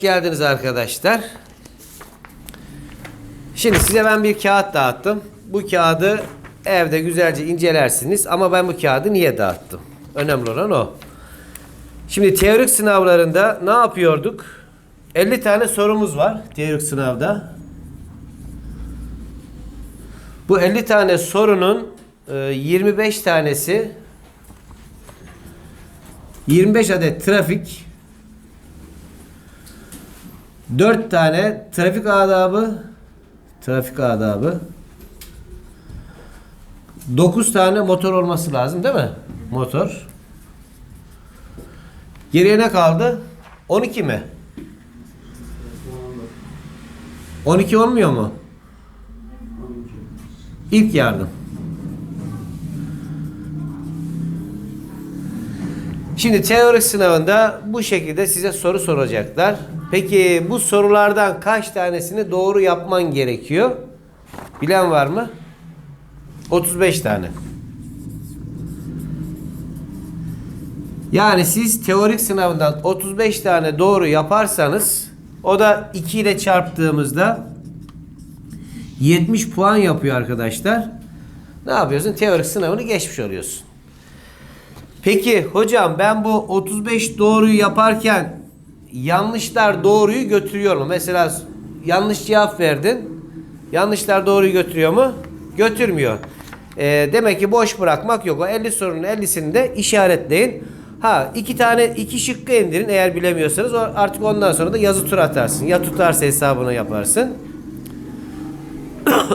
geldiniz arkadaşlar. Şimdi size ben bir kağıt dağıttım. Bu kağıdı evde güzelce incelersiniz. Ama ben bu kağıdı niye dağıttım? Önemli olan o. Şimdi teorik sınavlarında ne yapıyorduk? 50 tane sorumuz var teorik sınavda. Bu 50 tane sorunun e, 25 tanesi 25 adet trafik 4 tane trafik adabı trafik adabı 9 tane motor olması lazım değil mi? Motor. Geriye ne kaldı? 12 mi? 12 olmuyor mu? İlk yardım. Şimdi teorik sınavında bu şekilde size soru soracaklar. Peki bu sorulardan kaç tanesini doğru yapman gerekiyor? Bilen var mı? 35 tane. Yani siz teorik sınavından 35 tane doğru yaparsanız o da 2 ile çarptığımızda 70 puan yapıyor arkadaşlar. Ne yapıyorsun? Teorik sınavını geçmiş oluyorsun. Peki hocam ben bu 35 doğruyu yaparken yanlışlar doğruyu götürüyor mu? Mesela yanlış cevap verdin. Yanlışlar doğruyu götürüyor mu? Götürmüyor. Ee, demek ki boş bırakmak yok. O 50 sorunun 50'sini de işaretleyin. Ha iki tane iki şıkkı indirin eğer bilemiyorsanız artık ondan sonra da yazı tur atarsın. Ya tutarsa hesabını yaparsın.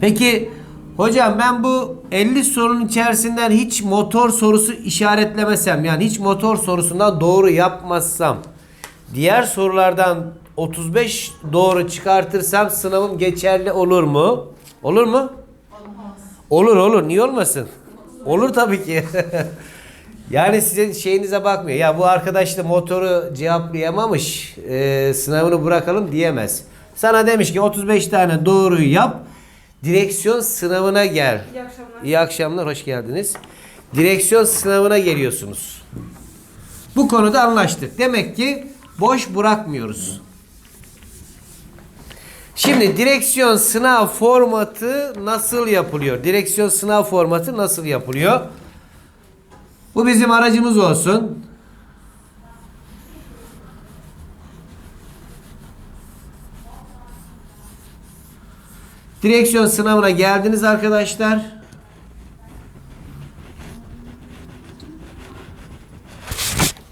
Peki hocam ben bu 50 sorunun içerisinden hiç motor sorusu işaretlemesem yani hiç motor sorusundan doğru yapmazsam diğer sorulardan 35 doğru çıkartırsam sınavım geçerli olur mu? Olur mu? Olur olur. Niye olmasın? Olur tabii ki. yani sizin şeyinize bakmıyor. Ya bu arkadaş da motoru cevaplayamamış. e, sınavını bırakalım diyemez. Sana demiş ki 35 tane doğruyu yap. Direksiyon sınavına gel. İyi akşamlar. İyi akşamlar, hoş geldiniz. Direksiyon sınavına geliyorsunuz. Bu konuda anlaştık. Demek ki boş bırakmıyoruz. Şimdi direksiyon sınav formatı nasıl yapılıyor? Direksiyon sınav formatı nasıl yapılıyor? Bu bizim aracımız olsun. Direksiyon sınavına geldiniz arkadaşlar.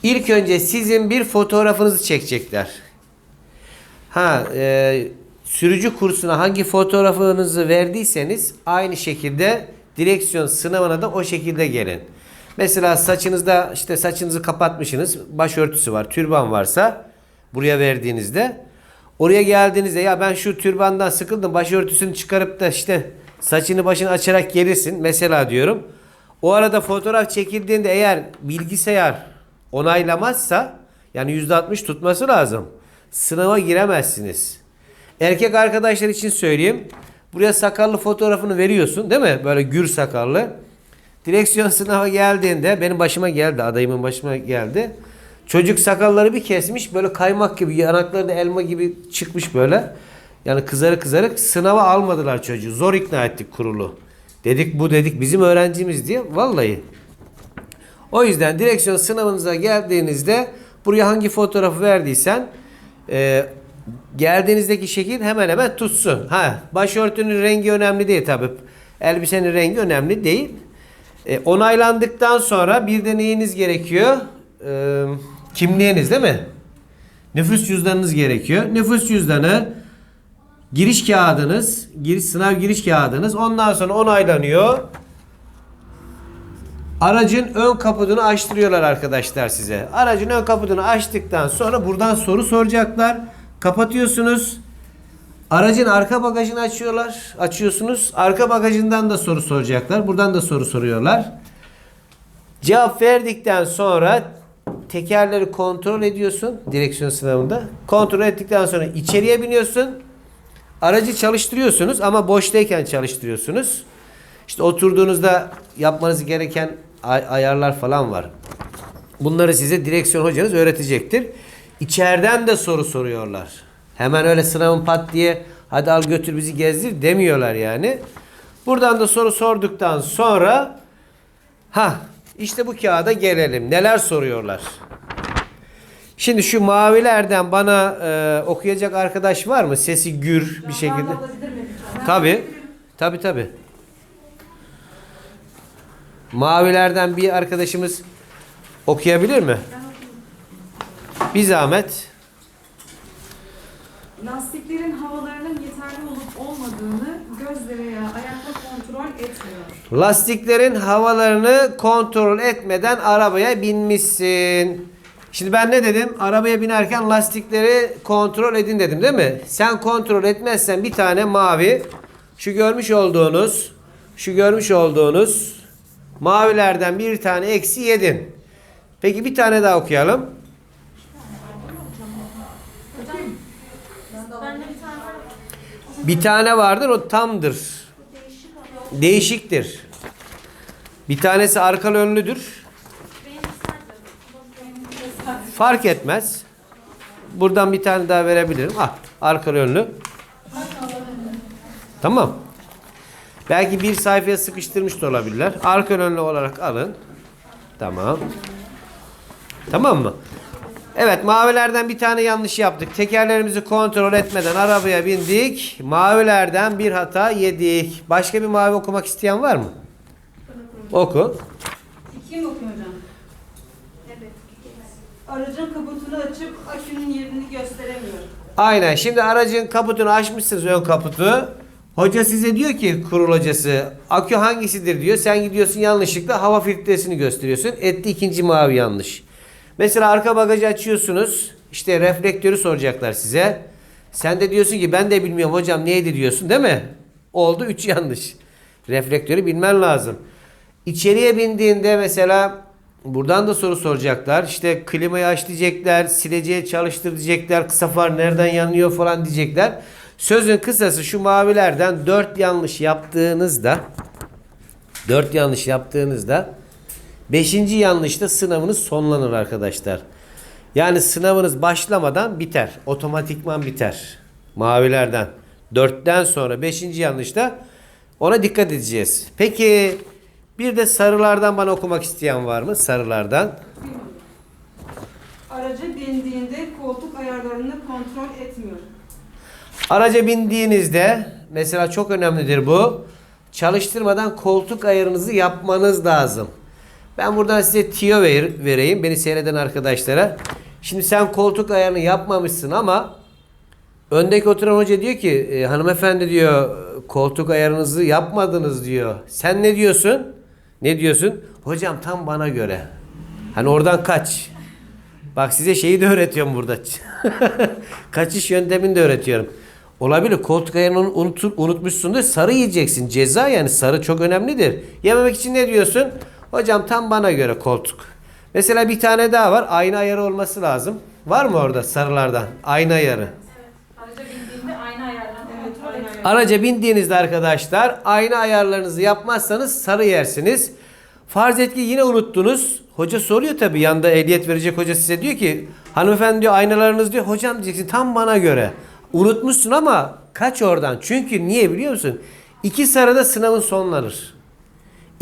İlk önce sizin bir fotoğrafınızı çekecekler. Ha, e, sürücü kursuna hangi fotoğrafınızı verdiyseniz aynı şekilde direksiyon sınavına da o şekilde gelin. Mesela saçınızda işte saçınızı kapatmışsınız, başörtüsü var, türban varsa buraya verdiğinizde oraya geldiğinizde ya ben şu türbandan sıkıldım, başörtüsünü çıkarıp da işte saçını başını açarak gelirsin mesela diyorum. O arada fotoğraf çekildiğinde eğer bilgisayar onaylamazsa yani %60 tutması lazım. Sınava giremezsiniz. Erkek arkadaşlar için söyleyeyim. Buraya sakallı fotoğrafını veriyorsun değil mi? Böyle gür sakallı. Direksiyon sınava geldiğinde benim başıma geldi. Adayımın başıma geldi. Çocuk sakalları bir kesmiş. Böyle kaymak gibi yanakları da elma gibi çıkmış böyle. Yani kızarık kızarık sınava almadılar çocuğu. Zor ikna ettik kurulu. Dedik bu dedik bizim öğrencimiz diye. Vallahi. O yüzden direksiyon sınavınıza geldiğinizde buraya hangi fotoğrafı verdiysen e, geldiğinizdeki şekil hemen hemen tutsun. Ha, başörtünün rengi önemli değil tabi. Elbisenin rengi önemli değil. E, onaylandıktan sonra bir de neyiniz gerekiyor? E, kimliğiniz değil mi? Nüfus cüzdanınız gerekiyor. Nüfus cüzdanı, giriş kağıdınız, giriş sınav giriş kağıdınız. Ondan sonra onaylanıyor. Aracın ön kaputunu açtırıyorlar arkadaşlar size. Aracın ön kaputunu açtıktan sonra buradan soru soracaklar. Kapatıyorsunuz. Aracın arka bagajını açıyorlar. Açıyorsunuz. Arka bagajından da soru soracaklar. Buradan da soru soruyorlar. Cevap verdikten sonra tekerleri kontrol ediyorsun direksiyon sınavında. Kontrol ettikten sonra içeriye biniyorsun. Aracı çalıştırıyorsunuz ama boştayken çalıştırıyorsunuz. İşte oturduğunuzda yapmanız gereken ay- ayarlar falan var. Bunları size direksiyon hocanız öğretecektir. içeriden de soru soruyorlar. Hemen öyle sınavın pat diye hadi al götür bizi gezdir demiyorlar yani. Buradan da soru sorduktan sonra ha işte bu kağıda gelelim. Neler soruyorlar? Şimdi şu mavilerden bana e, okuyacak arkadaş var mı? Sesi gür bir şekilde. Tabi. Tabi tabi. Mavilerden bir arkadaşımız okuyabilir mi? Bir zahmet. Lastiklerin havalarının yeterli olup olmadığını gözle veya ayakla kontrol etmiyor. Lastiklerin havalarını kontrol etmeden arabaya binmişsin. Şimdi ben ne dedim? Arabaya binerken lastikleri kontrol edin dedim değil mi? Sen kontrol etmezsen bir tane mavi şu görmüş olduğunuz şu görmüş olduğunuz mavilerden bir tane eksi yedin. Peki bir tane daha okuyalım. Bir tane vardır o tamdır. Değişiktir. Bir tanesi arkalı önlüdür. Fark etmez. Buradan bir tane daha verebilirim. Ah, arkalı önlü. Tamam. Belki bir sayfaya sıkıştırmış da olabilirler. Arkalı önlü olarak alın. Tamam. Tamam mı? Evet mavilerden bir tane yanlış yaptık. Tekerlerimizi kontrol etmeden arabaya bindik. Mavilerden bir hata yedik. Başka bir mavi okumak isteyen var mı? Oku. İkiye mi okuyor hocam? Evet. Aracın kaputunu açıp akünün yerini gösteremiyor. Aynen. Şimdi aracın kaputunu açmışsınız ön kaputu. Hoca size diyor ki kurul hocası akü hangisidir diyor. Sen gidiyorsun yanlışlıkla hava filtresini gösteriyorsun. Etti ikinci mavi yanlış. Mesela arka bagajı açıyorsunuz. İşte reflektörü soracaklar size. Sen de diyorsun ki ben de bilmiyorum hocam neydi diyorsun değil mi? Oldu 3 yanlış. Reflektörü bilmen lazım. İçeriye bindiğinde mesela buradan da soru soracaklar. İşte klimayı aç diyecekler, sileceği çalıştır diyecekler, kısa far nereden yanıyor falan diyecekler. Sözün kısası şu mavilerden 4 yanlış yaptığınızda 4 yanlış yaptığınızda 5. yanlışta sınavınız sonlanır arkadaşlar. Yani sınavınız başlamadan biter. Otomatikman biter. Mavilerden. 4'ten sonra 5. yanlışta ona dikkat edeceğiz. Peki bir de sarılardan bana okumak isteyen var mı? Sarılardan. Araca bindiğinde koltuk ayarlarını kontrol etmiyor. Araca bindiğinizde mesela çok önemlidir bu. Çalıştırmadan koltuk ayarınızı yapmanız lazım. Ben buradan size tiyo ver, vereyim beni seyreden arkadaşlara. Şimdi sen koltuk ayarını yapmamışsın ama öndeki oturan hoca diyor ki e, hanımefendi diyor koltuk ayarınızı yapmadınız diyor. Sen ne diyorsun? Ne diyorsun? Hocam tam bana göre. Hani oradan kaç. Bak size şeyi de öğretiyorum burada. Kaçış yöntemini de öğretiyorum. Olabilir koltuk ayarını unutup, unutmuşsundur. Sarı yiyeceksin. Ceza yani sarı çok önemlidir. Yememek için ne diyorsun? Hocam tam bana göre koltuk. Mesela bir tane daha var. Ayna ayarı olması lazım. Var mı orada sarılardan? Ayna ayarı. Araca bindiğinizde arkadaşlar ayna ayarlarınızı yapmazsanız sarı yersiniz. Farz et ki yine unuttunuz. Hoca soruyor tabi yanda ehliyet verecek hoca size diyor ki hanımefendi diyor aynalarınız diyor hocam diyeceksin tam bana göre. Unutmuşsun ama kaç oradan. Çünkü niye biliyor musun? İki sarıda sınavın sonlanır.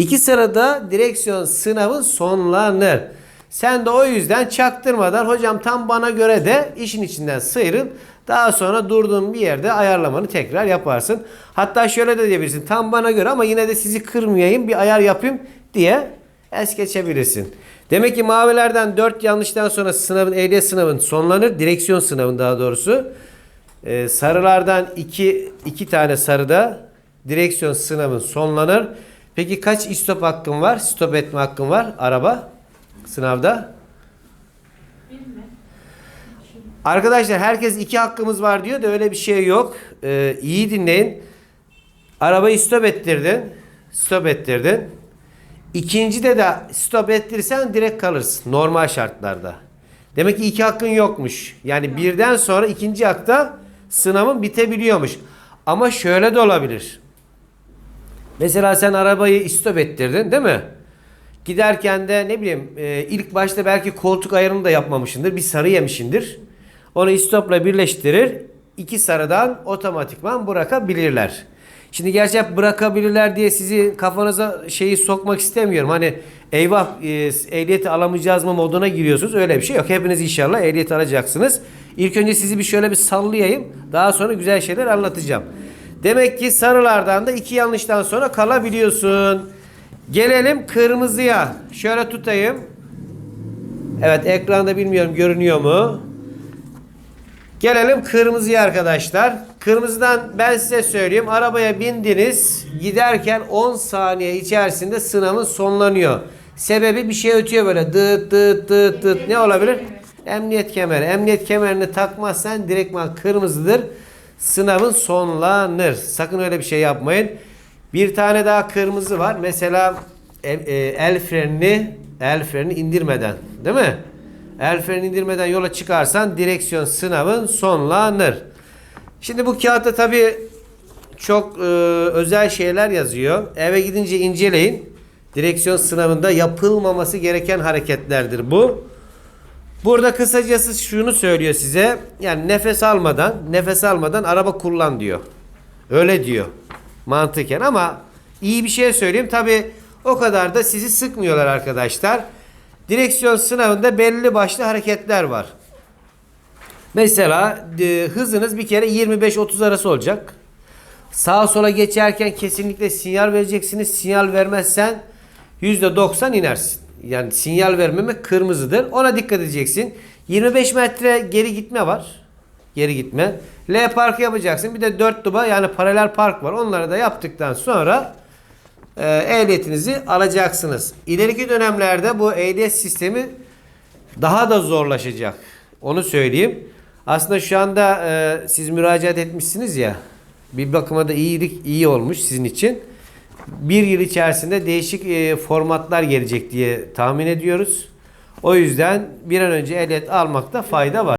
İki sırada direksiyon sınavın sonlanır. Sen de o yüzden çaktırmadan hocam tam bana göre de işin içinden sıyrıl. Daha sonra durduğun bir yerde ayarlamanı tekrar yaparsın. Hatta şöyle de diyebilirsin. Tam bana göre ama yine de sizi kırmayayım bir ayar yapayım diye es geçebilirsin. Demek ki mavilerden 4 yanlıştan sonra sınavın ehliyet sınavın sonlanır. Direksiyon sınavın daha doğrusu. Ee, sarılardan 2 2 tane sarıda direksiyon sınavın sonlanır. Peki kaç istop hakkın var? Stop etme hakkın var araba sınavda. Arkadaşlar herkes iki hakkımız var diyor da öyle bir şey yok. Ee, iyi dinleyin. Arabayı stop ettirdin. Stop ettirdin. İkincide de stop ettirsen direkt kalırsın normal şartlarda. Demek ki iki hakkın yokmuş. Yani birden sonra ikinci hakta sınavın bitebiliyormuş. Ama şöyle de olabilir. Mesela sen arabayı stop ettirdin değil mi? Giderken de ne bileyim e, ilk başta belki koltuk ayarını da yapmamışsındır. Bir sarı yemişindir. Onu istopla birleştirir. İki sarıdan otomatikman bırakabilirler. Şimdi gerçek bırakabilirler diye sizi kafanıza şeyi sokmak istemiyorum. Hani eyvah e, ehliyeti alamayacağız mı moduna giriyorsunuz. Öyle bir şey yok. Hepiniz inşallah ehliyet alacaksınız. İlk önce sizi bir şöyle bir sallayayım. Daha sonra güzel şeyler anlatacağım. Demek ki sarılardan da iki yanlıştan sonra kalabiliyorsun. Gelelim kırmızıya. Şöyle tutayım. Evet ekranda bilmiyorum görünüyor mu? Gelelim kırmızıya arkadaşlar. Kırmızıdan ben size söyleyeyim. Arabaya bindiniz. Giderken 10 saniye içerisinde sınavın sonlanıyor. Sebebi bir şey ötüyor böyle. Dıt dıt dıt dıt. Ne olabilir? Emniyet kemeri. Emniyet kemerini takmazsan direktman kırmızıdır. Sınavın sonlanır. Sakın öyle bir şey yapmayın. Bir tane daha kırmızı var. Mesela el, e, el frenini el frenini indirmeden, değil mi? El freni indirmeden yola çıkarsan direksiyon sınavın sonlanır. Şimdi bu kağıtta tabi çok e, özel şeyler yazıyor. Eve gidince inceleyin. Direksiyon sınavında yapılmaması gereken hareketlerdir bu. Burada kısacası şunu söylüyor size. Yani nefes almadan, nefes almadan araba kullan diyor. Öyle diyor. Mantıken ama iyi bir şey söyleyeyim. Tabi o kadar da sizi sıkmıyorlar arkadaşlar. Direksiyon sınavında belli başlı hareketler var. Mesela e, hızınız bir kere 25-30 arası olacak. Sağa sola geçerken kesinlikle sinyal vereceksiniz. Sinyal vermezsen %90 inersin. Yani sinyal vermemek kırmızıdır. Ona dikkat edeceksin. 25 metre geri gitme var. Geri gitme. L parkı yapacaksın. Bir de 4 duba yani paralel park var. Onları da yaptıktan sonra e, ehliyetinizi alacaksınız. İleriki dönemlerde bu ehliyet sistemi daha da zorlaşacak. Onu söyleyeyim. Aslında şu anda e, siz müracaat etmişsiniz ya. Bir bakıma da iyilik iyi olmuş sizin için. Bir yıl içerisinde değişik e, formatlar gelecek diye tahmin ediyoruz. O yüzden bir an önce ehliyet almakta fayda var.